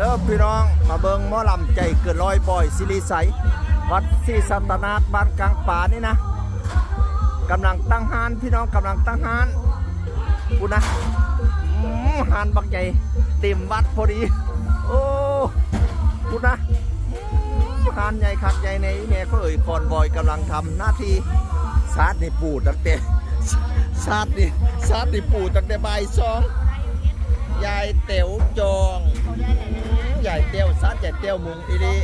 เด้อพี่น้องมาเบิงหมอลำใจเกินร้อยบ่อยสิริไสวัดศรีสัตนาถบ้านกลางป่านี่นะกำลังตั้งหานพี่น้องกำลังตั้งหานกูนะหานบักใหญ่เต็มวัดพอดี โอ้กูนะหานใหญ่คักใหญ่ในแม่ก็เอ่ยคอนบอยกำลังทำหน้าที่ซาดในปูตั้งแต่ซาดนี่ซาดในปูตั้งแต่บ่ายสองยายเต๋วจอง ใหญ่เตี้ยวซัดใหญ่เตี้ยวมุงอีดี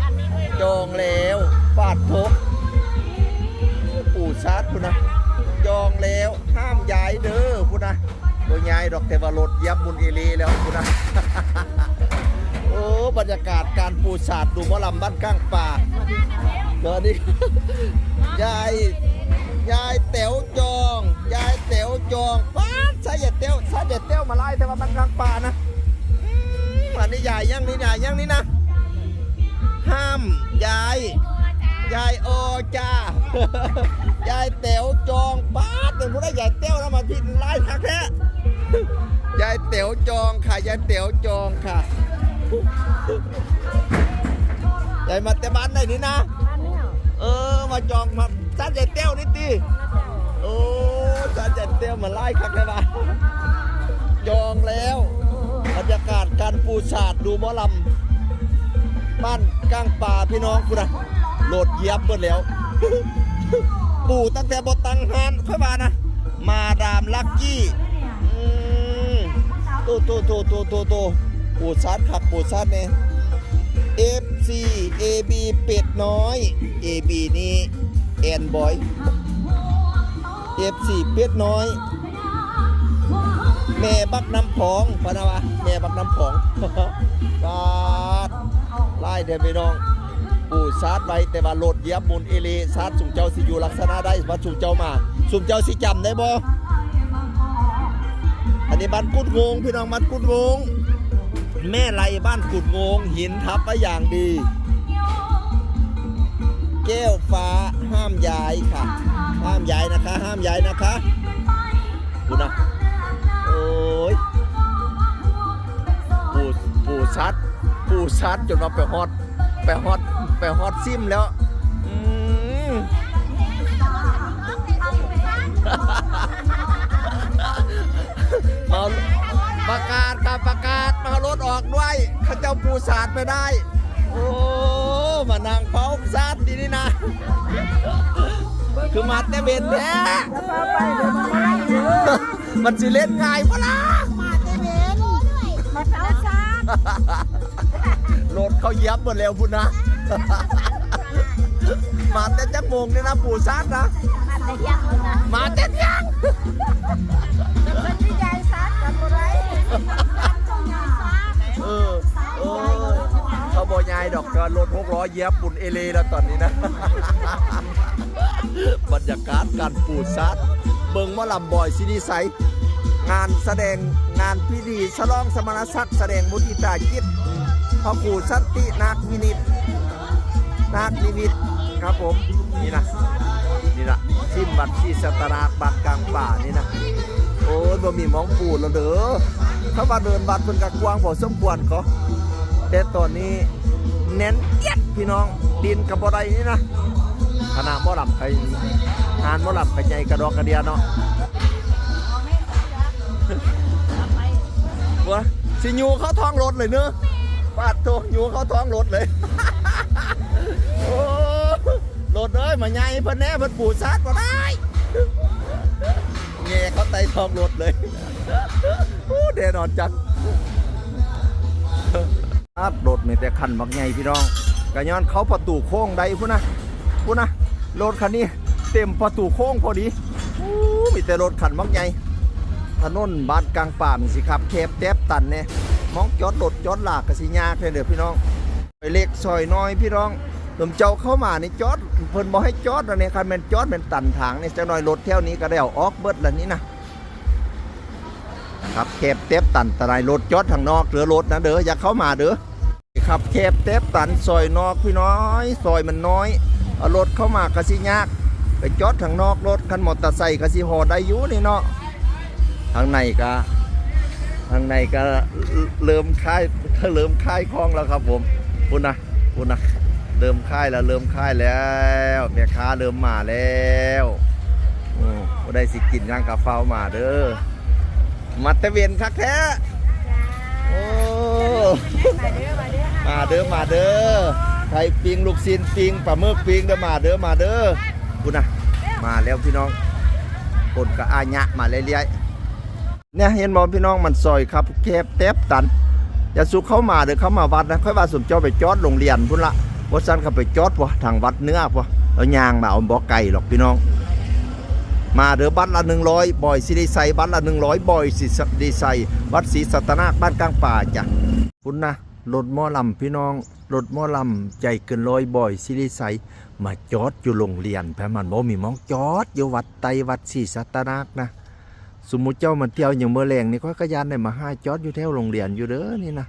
จองแล้วฟาดทบปู่ซัดพุนนะจองแล้วห้ามย้ายเด้อพุนนะบ่ย้ายดอกแต่ว่ารถยับมุนอีลีแล้วพุนนะโอ้บรรยากาศการปูสาดดูมอลำบ้านข้างป่าเดี๋ยวนี้ยายยายเต๋วจอง ยายเต๋วจองฟาดใส่ใหญ่เตี้ยวซัดใหญ่เตี้ยวมาไล่แต่ว่าบ้านข้างป่านะ อันนี้ยายยังนี่ยายยังนี่นะ ห้ามยาย ยายโอจ้ายายเต๋วจองป้าดเป็นผู้ได้ยายเต๋วแล้วมาพินไล่ทักแท้ยายเต๋วจองค่ะยายเต๋วจองค่ะยายมาแต่บ้านไหนนี่นะเออมาจองมาจัดยายเต๋วนี่ตีโอ้จัดยายเต๋วมาไล่คักเลยบ้าจองแล้ว บรรยากาศการปูสาดดูหมอลำบ้านกลางป่าพี่น้องกูนะโหลดเยียบเบิดแล้ว ปู่ตั้งแต่บทตังฮานค่อยมานะ มาดามลักกี้โตโตโตโตโตโตปูซาดขักปูซาดเนี่ย FC AB เป็ดน้อย AB นี่แอนบอย FC เป็ดน้อย แม่บักน้ำผองพะนะวะแม่บักน้ำผองปาดไล่เดินไปน้องปู่ซาดไว้แต่ว่าโหลดเยียบมุนเอเลซาดสุ่มเจ้าสิอยู่ลักษณะได้ว่าสุ่มเจ้ามา สุ่มเจ้าสิจำได้บ่อันนี้บ้านกุดงงพี่น้องบ้านกุดงงแม่ไรบ้านกุดงงหินทับไว้อย่างดี แก้วฟ้าห้ามย้ายค่ะ ห้ามย้ายนะคะ ห้ามย้ายนะคะดูนะ ซัดปูซัดจนมาไปฮอตไปฮอตไปฮอตซิมแล้วอืมมาประกาศครับประกาศมารถออกด้วยเข้าเจ้าปูสาดไปได้ โอ้มานางเฝ้าซาดดีนี่นะ คือมาแต่เบ็ดแท้มันสิเล่นง่ายปะล่ะมาเตเวนมาเท้าซาด รถเขาเหยียบหมดแล้วพุ่นนะ มาแต่จักโมงนี่นะปู่ซาดนะ มาแต่ยังนะมาแต่เที่ยังเป็นที่ยายซาดกันบ่ไรต้องยายซาดเออเออเขาบอกยายดอกก็รถหกล้อเหยียบปุ่นเอเลแล้วตอนนี้นะ บรรยากาศการปูซาดเบิงหมอลำบอยซินีไซด์งานแสดงงานพิธีฉลองสมณศักดิ์แสดงมุทิตาจิตพระครูสันตินาควินิตนาคนิมิตครับผมนี่นะนี่นะชิมบัตรที่สตราบัตรกลางป่านี่นะโอ้ยบ่มีมองปูดแล้วเด้อถ้าว่าเดินบัตรเพิ่นก็กวางพอสมควรก็แต่ตอนนี้แน่นเอียดพี่น้องดินกับบ่ไดนี่นะขนาดบ่หลับไปงานบ่หลับไปใหญ่กระดอกกระเดียเนาะ วะสิยูเข้าท้องรถเลยเนอะปาดโตยูเข้าท้องรถเลยโอ้รถเอ้ยมาใหญ่เพิ่นแน่เพิ่นปูซัดมาได้แง่เขาไต่ท้องรถเลยโอ้เดนอนจังครับรถมีแต่คันบักใหญ่พี่น้องกะย้อนเขาประตูโค้งใดพุ่นนะพุ่นนะรถคันนี้เต็มประตูโค้งพอดีโอ้มีแต่รถคันบักใหญ่ ถนนบ้านกลางป่ามสิครับแคบแทบตันเนี่ยมองจอดรถจอดหลากกสิยากเลยเด้อพี่น้องไปเล็กซอยน้อยพี่น้องลมเจ้าเข้ามานี่จอดเพิ่นบ่ให้จอดแล้วเนี่ยคันแมนจอดเป็นตันทางเนี่ยจักหน่อยรถแถวนี้ก็ได้อออกเบิดแล้วนี่นะครับแคบแทบตันตรายรถจอดทางนอกเหลือรถนะเด้ออย่าเข้ามาเด้อครับแคบแทบตันซอยนอกพี่น้อยซอยมันน้อยเอารถเข้ามากสิยากไปจอดทางนอกรถคันมอเตอร์ไซค์ก็สิหอได้อยู่นี่เนาะ ทางในก็ทางในก็เริ่มคลายเริ่มคลายคลองแล้วครับผมคุณนะคุณนะเริ่มคลายแล้วเริ่มคลายแล้วแม่ค้าเริ่มมาแล้วโอ้บ่ได้สิกินย่างกะเฝ้ามาเด้อมาแตะเวนคักแท้โอ้มาเด้อมาเด้อมาเด้อมาเด้อไข่ปิงลูกซินปิงปลาหมึกปิงเด้อมาเด้อมาเด้อคุณนะมาแล้วพี่น้องคนก็อาญะมาเรื่อยๆ เนี่ยเห็นบ่พี่น้องมันซอยครับแคบแทบตัน อย่าสุเข้ามาเด้อเข้ามาวัดนะค่อยว่าสมเจ้าไปจอดโรงเรียนพุ่นละว่าซั่นเขาไปจอดบ่ทางวัดเนื้อบ่เอายางมาเอาบ่ไก่หรอกพี่น้อง มาเด้อบัตรละ100บ่อยสิได้ใส่บัตรละ100บ่อยสิได้ใส่วัดศรีสัตนาคบ้านกลางป่าจ้ะคุณนะรถมอลำพี่น้องรถมอลำใจเกินร้อยบ่อยสิได้ใส่มาจอดอยู่โรงเรียนแพมันบ่มีมองจอดอยู่วัดไตวัดศรีสัตนาคนะ สมมุติเจ้ามันเที่ยวอย่างเมื่อแรงนี่ค่อยกระยานได้มาห้าจอดอยู่แถวโรงเรียนอยู่เด้อนี่นะ